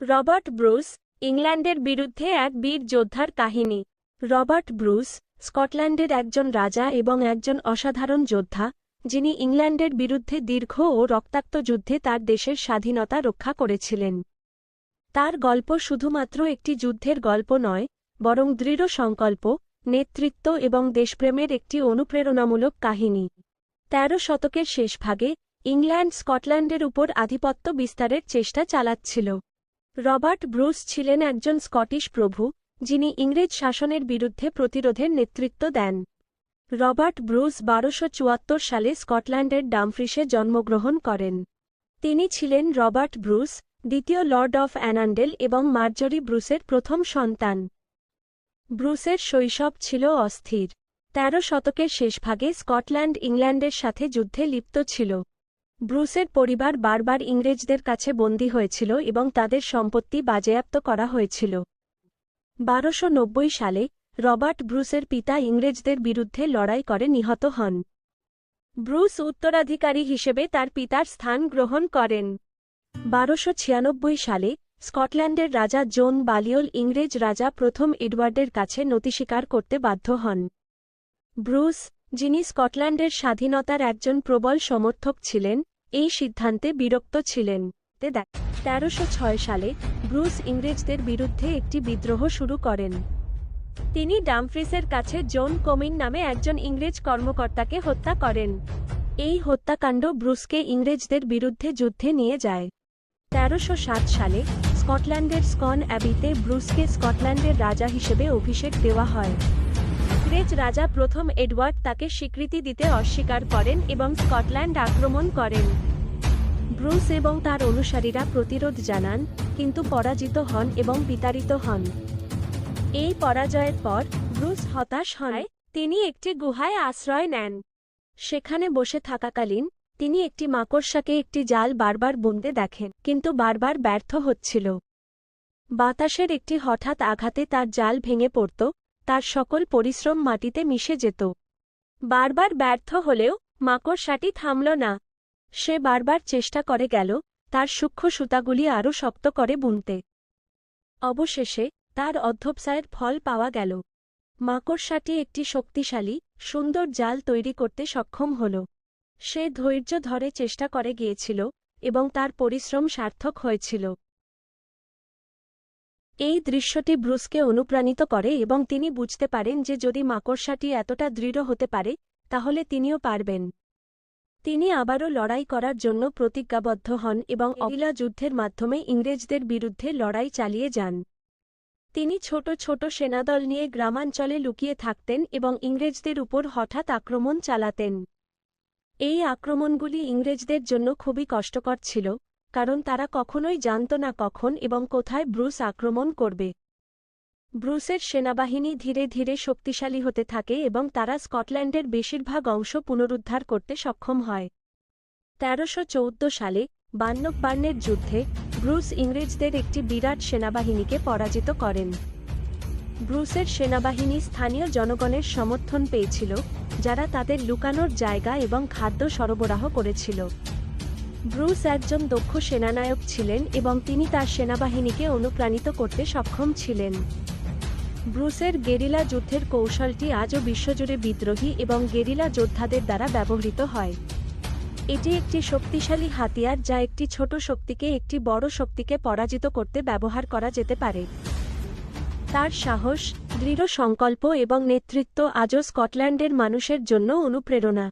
Robert Bruce, ইংল্যান্ডের বিরুদ্ধে এক বীর যোদ্ধার কাহিনী। রবার্ট ব্রুস, স্কটল্যান্ডের একজন রাজা এবং একজন অসাধারণ যোদ্ধা, যিনি ইংল্যান্ডের বিরুদ্ধে দীর্ঘ ও রক্তাক্ত যুদ্ধে তার দেশের স্বাধীনতা রক্ষা করেছিলেন। তার গল্প শুধুমাত্র একটি যুদ্ধের গল্প নয়, বরং দৃঢ় সংকল্প, নেতৃত্ব এবং দেশপ্রেমের একটি অনুপ্রেরণামূলক কাহিনী। তেরো শতকের শেষভাগে, ইংল্যান্ড স্কটল্যান্ডের উপর আধিপত্য বিস্তারের চেষ্টা চালাচ্ছিল। রবার্ট ব্রুস ছিলেন একজন স্কটিশ প্রভু, যিনি ইংরেজ শাসনের বিরুদ্ধে প্রতিরোধের নেতৃত্ব দেন। রবার্ট ব্রুস বারোশো সালে স্কটল্যান্ডের ডামফ্রিসে জন্মগ্রহণ করেন। তিনি ছিলেন রবার্ট ব্রুস, দ্বিতীয় লর্ড অফ অ্যানান্ডেল এবং মার্জরি ব্রুসের প্রথম সন্তান। ব্রুসের শৈশব ছিল অস্থির। তেরো শতকের শেষভাগে স্কটল্যান্ড ইংল্যান্ডের সাথে যুদ্ধে লিপ্ত ছিল। ব্রুসের পরিবার বারবার ইংরেজদের কাছে বন্দী হয়েছিল এবং তাদের সম্পত্তি বাজেয়াপ্ত করা হয়েছিল। বারোশো সালে রবার্ট ব্রুসের পিতা ইংরেজদের বিরুদ্ধে লড়াই করে নিহত হন। ব্রুস উত্তরাধিকারী হিসেবে তার পিতার স্থান গ্রহণ করেন। বারোশো সালে স্কটল্যান্ডের রাজা জোন বালিওল ইংরেজ রাজা প্রথম এডওয়ার্ডের কাছে নতি স্বীকার করতে বাধ্য হন। ব্রুস, যিনি স্কটল্যান্ডের স্বাধীনতার একজন প্রবল সমর্থক ছিলেন এই সিদ্ধান্তে বিরক্ত ছিলেন। তেরোশো ছয় সালে ব্রুস ইংরেজদের বিরুদ্ধে একটি বিদ্রোহ শুরু করেন। তিনি ডামফ্রিসের কাছে জোন কোমিন নামে একজন ইংরেজ কর্মকর্তাকে হত্যা করেন। এই হত্যাকাণ্ড ব্রুসকে ইংরেজদের বিরুদ্ধে যুদ্ধে নিয়ে যায়। তেরোশো সালে স্কটল্যান্ডের স্কন অ্যাবিতে ব্রুসকে স্কটল্যান্ডের রাজা হিসেবে অভিষেক দেওয়া হয়। ইংরেজ রাজা প্রথম এডওয়ার্ড তাকে স্বীকৃতি দিতে অস্বীকার করেন এবং স্কটল্যান্ড আক্রমণ করেন। ব্রুস এবং তার অনুসারীরা প্রতিরোধ জানান, কিন্তু পরাজিত হন এবং বিতাড়িত হন। এই পরাজয়ের পর ব্রুস হতাশ হয় তিনি একটি গুহায় আশ্রয় নেন। সেখানে বসে থাকাকালীন তিনি একটি মাকড়সাকে একটি জাল বারবার বুনতে দেখেন, কিন্তু বারবার ব্যর্থ হচ্ছিল। বাতাসের একটি হঠাৎ আঘাতে তার জাল ভেঙে পড়ত তার সকল পরিশ্রম মাটিতে মিশে যেত। বারবার ব্যর্থ হলেও মাকড়সাটি থামল না। সে বারবার চেষ্টা করে গেল, তার সূক্ষ্ম সুতাগুলি আরও শক্ত করে বুনতে। অবশেষে তার অধ্যবসায়ের ফল পাওয়া গেল। মাকড়সাটি একটি শক্তিশালী, সুন্দর জাল তৈরি করতে সক্ষম হল। সে ধৈর্য ধরে চেষ্টা করে গিয়েছিল এবং তার পরিশ্রম সার্থক হয়েছিল। এই দৃশ্যটি ব্রুসকে অনুপ্রাণিত করে এবং তিনি বুঝতে পারেন যে যদি মাকড়সাটি এতটা দৃঢ় হতে পারে, তাহলে তিনিও পারবেন। তিনি আবারও লড়াই করার জন্য প্রতিজ্ঞাবদ্ধ হন এবং অবিলা যুদ্ধের মাধ্যমে ইংরেজদের বিরুদ্ধে লড়াই চালিয়ে যান। তিনি ছোট ছোট সেনাদল নিয়ে গ্রামাঞ্চলে লুকিয়ে থাকতেন এবং ইংরেজদের উপর হঠাৎ আক্রমণ চালাতেন। এই আক্রমণগুলি ইংরেজদের জন্য খুবই কষ্টকর ছিল কারণ তারা কখনোই জানত না কখন এবং কোথায় ব্রুস আক্রমণ করবে। ব্রুসের সেনাবাহিনী ধীরে ধীরে শক্তিশালী হতে থাকে এবং তারা স্কটল্যান্ডের বেশিরভাগ অংশ পুনরুদ্ধার করতে সক্ষম হয়। তেরোশো সালে বান্নকবার্নের যুদ্ধে ব্রুস ইংরেজদের একটি বিরাট সেনাবাহিনীকে পরাজিত করেন। ব্রুসের সেনাবাহিনী স্থানীয় জনগণের সমর্থন পেয়েছিল, যারা তাদের লুকানোর জায়গা এবং খাদ্য সরবরাহ করেছিল। ব্রুস একজন দক্ষ সেনানায়ক ছিলেন এবং তিনি তার সেনাবাহিনীকে অনুপ্রাণিত করতে সক্ষম ছিলেন। ব্রুসের গেরিলা যুদ্ধের কৌশলটি আজও বিশ্বজুড়ে বিদ্রোহী এবং গেরিলা যোদ্ধাদের দ্বারা ব্যবহৃত হয়। এটি একটি শক্তিশালী হাতিয়ার যা একটি ছোট শক্তিকে একটি বড় শক্তিকে পরাজিত করতে ব্যবহার করা যেতে পারে। তার সাহস, দৃঢ় সংকল্প এবং নেতৃত্ব আজও স্কটল্যান্ডের মানুষের জন্য অনুপ্রেরণা।